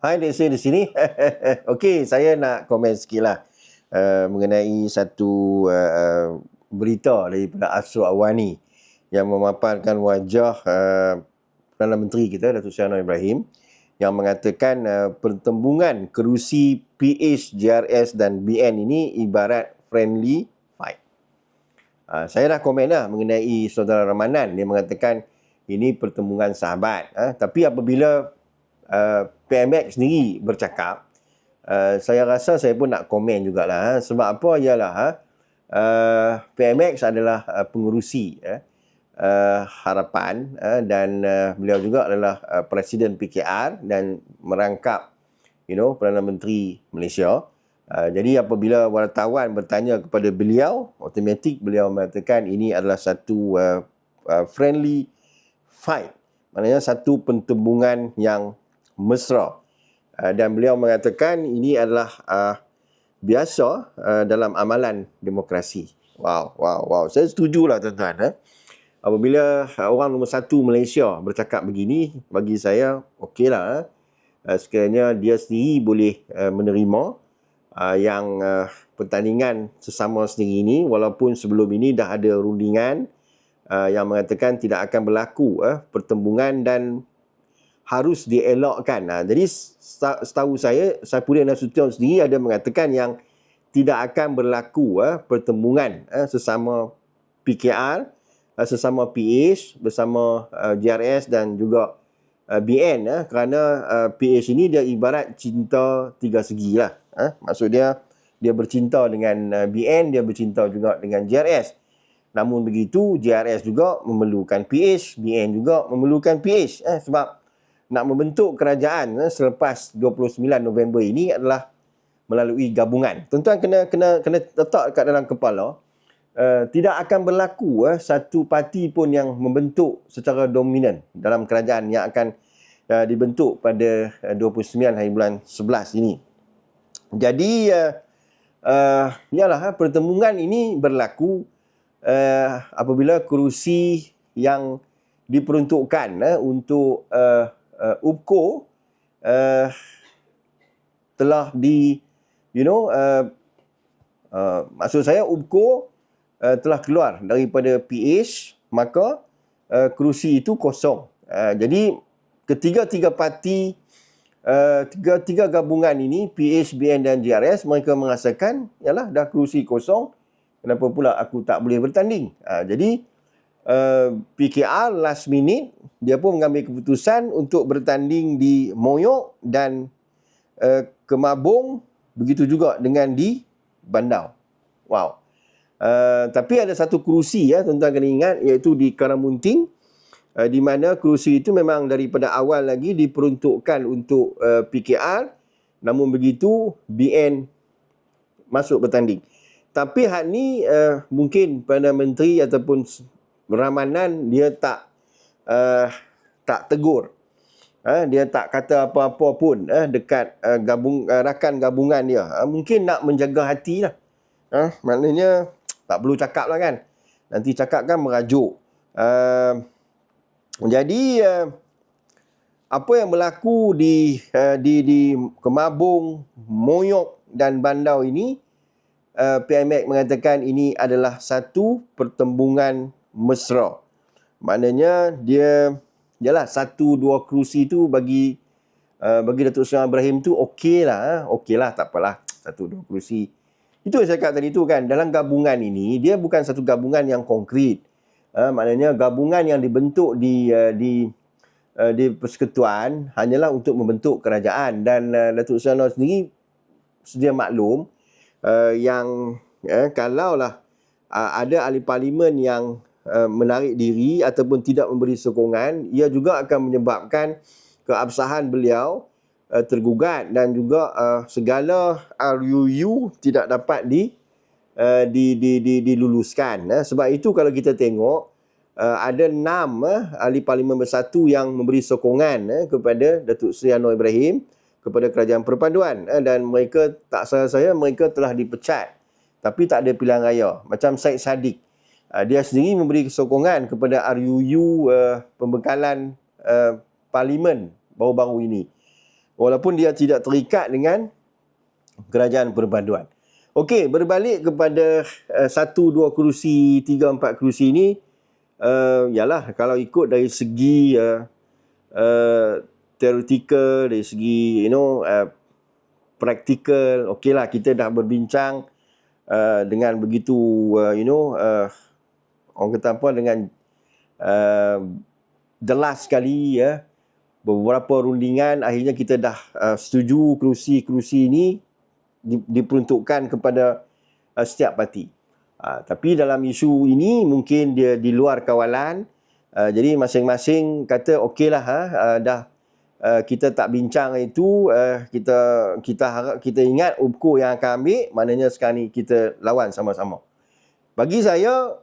Hai, saya di sini. Okey, saya nak komen sikit lah uh, mengenai satu uh, berita daripada Asro Awani yang memaparkan wajah uh, Perdana Menteri kita, Datuk Seri Anwar Ibrahim yang mengatakan uh, pertembungan kerusi PH, JRS dan BN ini ibarat friendly fight. Uh, saya dah komen lah mengenai saudara Ramanan. Dia mengatakan ini pertembungan sahabat. Uh, tapi apabila uh, PMX sendiri bercakap, uh, saya rasa saya pun nak komen jugalah. Uh, sebab apa ialah uh, PMX adalah uh, pengurusi uh, uh, harapan uh, dan uh, beliau juga adalah uh, Presiden PKR dan merangkap you know Perdana Menteri Malaysia. Uh, jadi apabila wartawan bertanya kepada beliau, automatik beliau mengatakan ini adalah satu uh, uh, friendly fight. Maknanya satu pentembungan yang mesra. Uh, dan beliau mengatakan ini adalah uh, biasa uh, dalam amalan demokrasi. Wow, wow, wow. Saya setujulah tuan-tuan. Eh? Apabila orang nombor satu Malaysia bercakap begini, bagi saya okeylah. Eh? Sekiranya dia sendiri boleh uh, menerima uh, yang uh, pertandingan sesama sendiri ini walaupun sebelum ini dah ada rundingan uh, yang mengatakan tidak akan berlaku uh, pertembungan dan harus dielakkan. Uh, jadi setahu saya Saifuddin Nasution sendiri ada mengatakan yang tidak akan berlaku uh, pertembungan uh, sesama PKR uh, sesama PH bersama uh, JRS dan juga uh, BN uh, kerana uh, PH ini dia ibarat cinta tiga segi lah. Ha? Maksud dia, dia bercinta dengan uh, BN, dia bercinta juga dengan JRS. Namun begitu, JRS juga memerlukan PH, BN juga memerlukan PH. Eh, sebab nak membentuk kerajaan eh, selepas 29 November ini adalah melalui gabungan. Tuan-tuan kena kena kena letak kat dalam kepala, uh, tidak akan berlaku uh, satu parti pun yang membentuk secara dominan dalam kerajaan yang akan uh, dibentuk pada uh, 29 hari bulan 11 ini. Jadi uh, uh, yalah pertemuan ini berlaku uh, apabila kerusi yang diperuntukkan uh, untuk uh, uh, UPCO uh, telah di you know uh, uh, maksud saya UPCO uh, telah keluar daripada PH maka uh, kerusi itu kosong. Uh, jadi ketiga-tiga parti uh, tiga tiga gabungan ini PHBN dan JRS mereka merasakan yalah dah kerusi kosong kenapa pula aku tak boleh bertanding uh, jadi uh, PKR last minute dia pun mengambil keputusan untuk bertanding di Moyok dan uh, Kemabung begitu juga dengan di Bandau. Wow. Uh, tapi ada satu kerusi ya tuan-tuan kena ingat iaitu di Karamunting uh, di mana kerusi itu memang daripada awal lagi diperuntukkan untuk uh, eh, PKR namun begitu BN masuk bertanding. Tapi hak ni uh, mungkin Perdana Menteri ataupun Ramanan dia tak uh, tak tegur. Uh, dia tak kata apa-apa pun uh, dekat uh, gabung uh, rakan gabungan dia. Uh, mungkin nak menjaga hati lah. Uh, maknanya tak perlu cakap lah kan. Nanti cakap kan merajuk. Uh, jadi uh, apa yang berlaku di uh, di di Kemabung, Moyok dan Bandau ini uh, PMX mengatakan ini adalah satu pertembungan mesra. Maknanya dia jelah satu dua kerusi tu bagi uh, bagi Datuk Seri Ibrahim tu okeylah, okeylah tak apalah satu dua kerusi. Itu yang saya cakap tadi tu kan dalam gabungan ini dia bukan satu gabungan yang konkret. Uh, maknanya gabungan yang dibentuk di uh, di uh, di persekutuan hanyalah untuk membentuk kerajaan dan uh, Datuk Seri sendiri sedia maklum uh, yang uh, kalaulah uh, ada ahli parlimen yang uh, menarik diri ataupun tidak memberi sokongan ia juga akan menyebabkan keabsahan beliau uh, tergugat dan juga uh, segala RUU tidak dapat di uh, di, di, di, diluluskan. Uh. Sebab itu kalau kita tengok, uh, ada enam uh, ahli parlimen bersatu yang memberi sokongan uh, kepada Datuk Seri Anwar Ibrahim kepada kerajaan perpaduan uh, dan mereka tak salah saya mereka telah dipecat tapi tak ada pilihan raya macam Syed Saddiq uh, dia sendiri memberi sokongan kepada RUU uh, pembekalan uh, parlimen baru-baru ini walaupun dia tidak terikat dengan kerajaan perpaduan. Okey, berbalik kepada uh, satu dua kerusi, tiga empat kerusi ini, uh, yalah kalau ikut dari segi uh, uh, theoretical, dari segi you know uh, practical, okeylah kita dah berbincang uh, dengan begitu uh, you know uh, orang kata apa dengan uh, jelas sekali ya beberapa rundingan akhirnya kita dah uh, setuju kerusi-kerusi ini diperuntukkan kepada uh, setiap parti. Uh, tapi dalam isu ini mungkin dia di luar kawalan. Uh, jadi masing-masing kata okeylah ha uh, dah uh, kita tak bincang itu uh, kita kita harap kita ingat ukur yang akan ambil maknanya sekarang ni kita lawan sama-sama. Bagi saya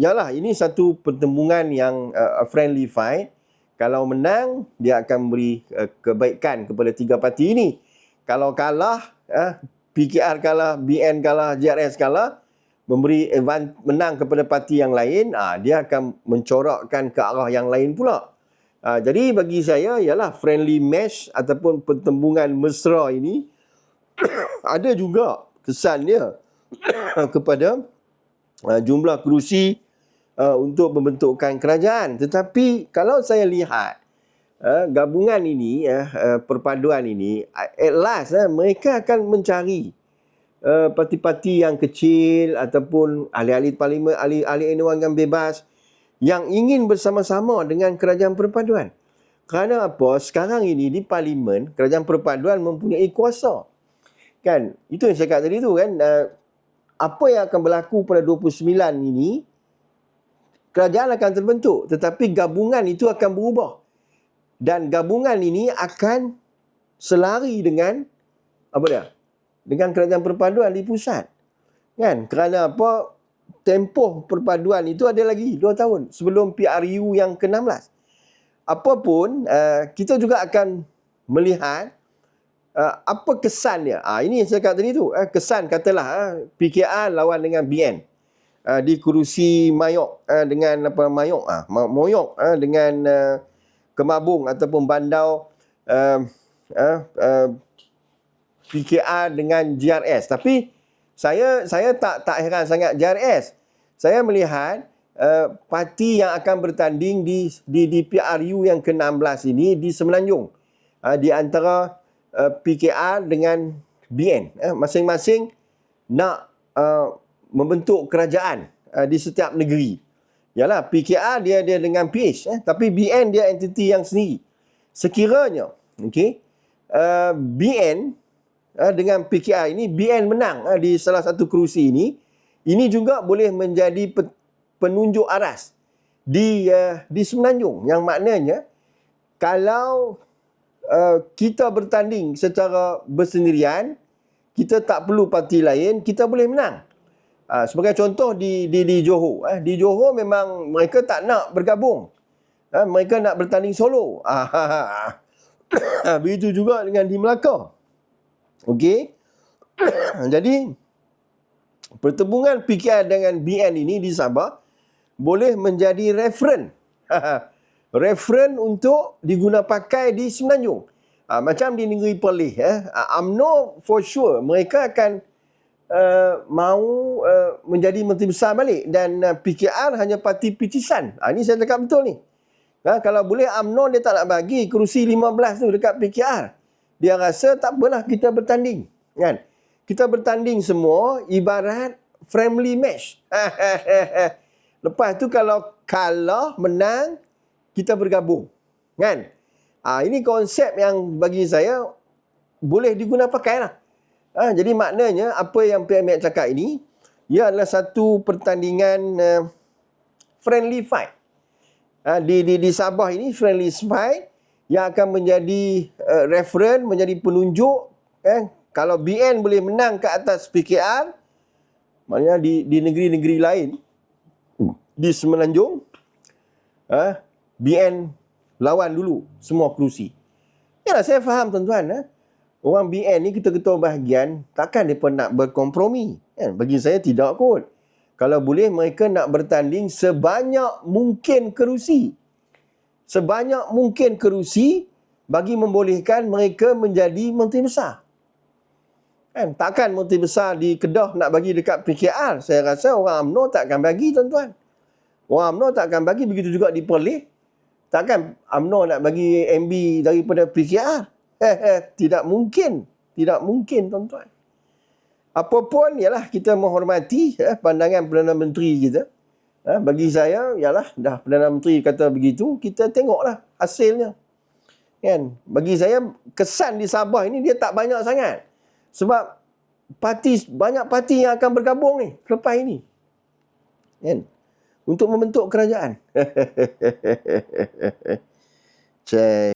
yalah ini satu pertembungan yang uh, friendly fight. Kalau menang dia akan beri uh, kebaikan kepada tiga parti ini. Kalau kalah uh, PKR kalah, BN kalah, JRS kalah, memberi event menang kepada parti yang lain, ah dia akan mencorakkan ke arah yang lain pula. Ah, jadi bagi saya ialah friendly match ataupun pertembungan mesra ini ada juga kesan dia kepada uh, jumlah kerusi uh, untuk membentukkan kerajaan. Tetapi kalau saya lihat uh, gabungan ini uh, uh, perpaduan ini at last uh, mereka akan mencari uh, parti-parti yang kecil ataupun ahli-ahli parlimen ahli-ahli yang bebas yang ingin bersama-sama dengan kerajaan perpaduan. Kerana apa? Sekarang ini di parlimen kerajaan perpaduan mempunyai kuasa. Kan? Itu yang saya kata tadi tu kan? Uh, apa yang akan berlaku pada 29 ini kerajaan akan terbentuk tetapi gabungan itu akan berubah dan gabungan ini akan selari dengan apa dia? Dengan kerajaan perpaduan di pusat. Kan? Kerana apa? Tempoh perpaduan itu ada lagi 2 tahun sebelum PRU yang ke-16. Apapun, uh, kita juga akan melihat uh, apa kesan dia. Ah ini yang saya kata tadi tu, uh, kesan katalah PKR lawan dengan BN. Uh, di kerusi Mayok uh, dengan apa Mayok ah uh, Moyok uh, dengan uh, Kemabung ataupun Bandau uh, uh, uh, PKR dengan GRS. Tapi saya saya tak tak heran sangat GRS. Saya melihat uh, parti yang akan bertanding di di, di PRU yang ke-16 ini di Semenanjung. Uh, di antara uh, PKR dengan BN. Uh, masing-masing nak uh, membentuk kerajaan uh, di setiap negeri. Yalah PKR dia dia dengan PH eh tapi BN dia entiti yang sendiri. Sekiranya okey uh, BN uh, dengan PKR ini BN menang uh, di salah satu kerusi ini ini juga boleh menjadi penunjuk aras di uh, di Semenanjung yang maknanya kalau uh, kita bertanding secara bersendirian kita tak perlu parti lain kita boleh menang Ha, sebagai contoh di di di Johor, eh, di Johor memang mereka tak nak bergabung. Ha, mereka nak bertanding solo. Ha. Begitu juga dengan di Melaka. Okey. Jadi pertembungan PKR dengan BN ini di Sabah boleh menjadi referen. referen untuk diguna pakai di Semenanjung. Ha, macam di negeri Perlis eh. UMNO for sure mereka akan uh, mahu uh, menjadi menteri besar balik dan uh, PKR hanya parti picisan. Ha, ini saya cakap betul ni. Ha, kalau boleh UMNO dia tak nak bagi kerusi 15 tu dekat PKR. Dia rasa tak apalah kita bertanding. Kan? Kita bertanding semua ibarat friendly match. Lepas tu kalau kalah, menang, kita bergabung. Kan? Ha, ini konsep yang bagi saya boleh digunakan pakai lah. Ha, jadi maknanya apa yang PMX cakap ini ia adalah satu pertandingan uh, friendly fight. Ha, di, di, di Sabah ini friendly fight yang akan menjadi uh, referen, menjadi penunjuk. Eh, kalau BN boleh menang ke atas PKR, maknanya di, di negeri-negeri lain, di Semenanjung, ha, BN lawan dulu semua kerusi. Ya, saya faham tuan-tuan. Eh? Orang BN ni kita ketua bahagian takkan mereka nak berkompromi. Kan? Bagi saya tidak kot. Kalau boleh mereka nak bertanding sebanyak mungkin kerusi. Sebanyak mungkin kerusi bagi membolehkan mereka menjadi menteri besar. Kan? Takkan menteri besar di Kedah nak bagi dekat PKR. Saya rasa orang UMNO tak akan bagi tuan-tuan. Orang UMNO tak akan bagi begitu juga di Perlis. Takkan UMNO nak bagi MB daripada PKR. Tidak mungkin. Tidak mungkin tuan-tuan. Apapun ialah kita menghormati eh, pandangan Perdana Menteri kita. Eh, bagi saya ialah dah Perdana Menteri kata begitu, kita tengoklah hasilnya. Kan? Bagi saya kesan di Sabah ini dia tak banyak sangat. Sebab parti banyak parti yang akan bergabung ni selepas ini. Kan? Untuk membentuk kerajaan. Cek.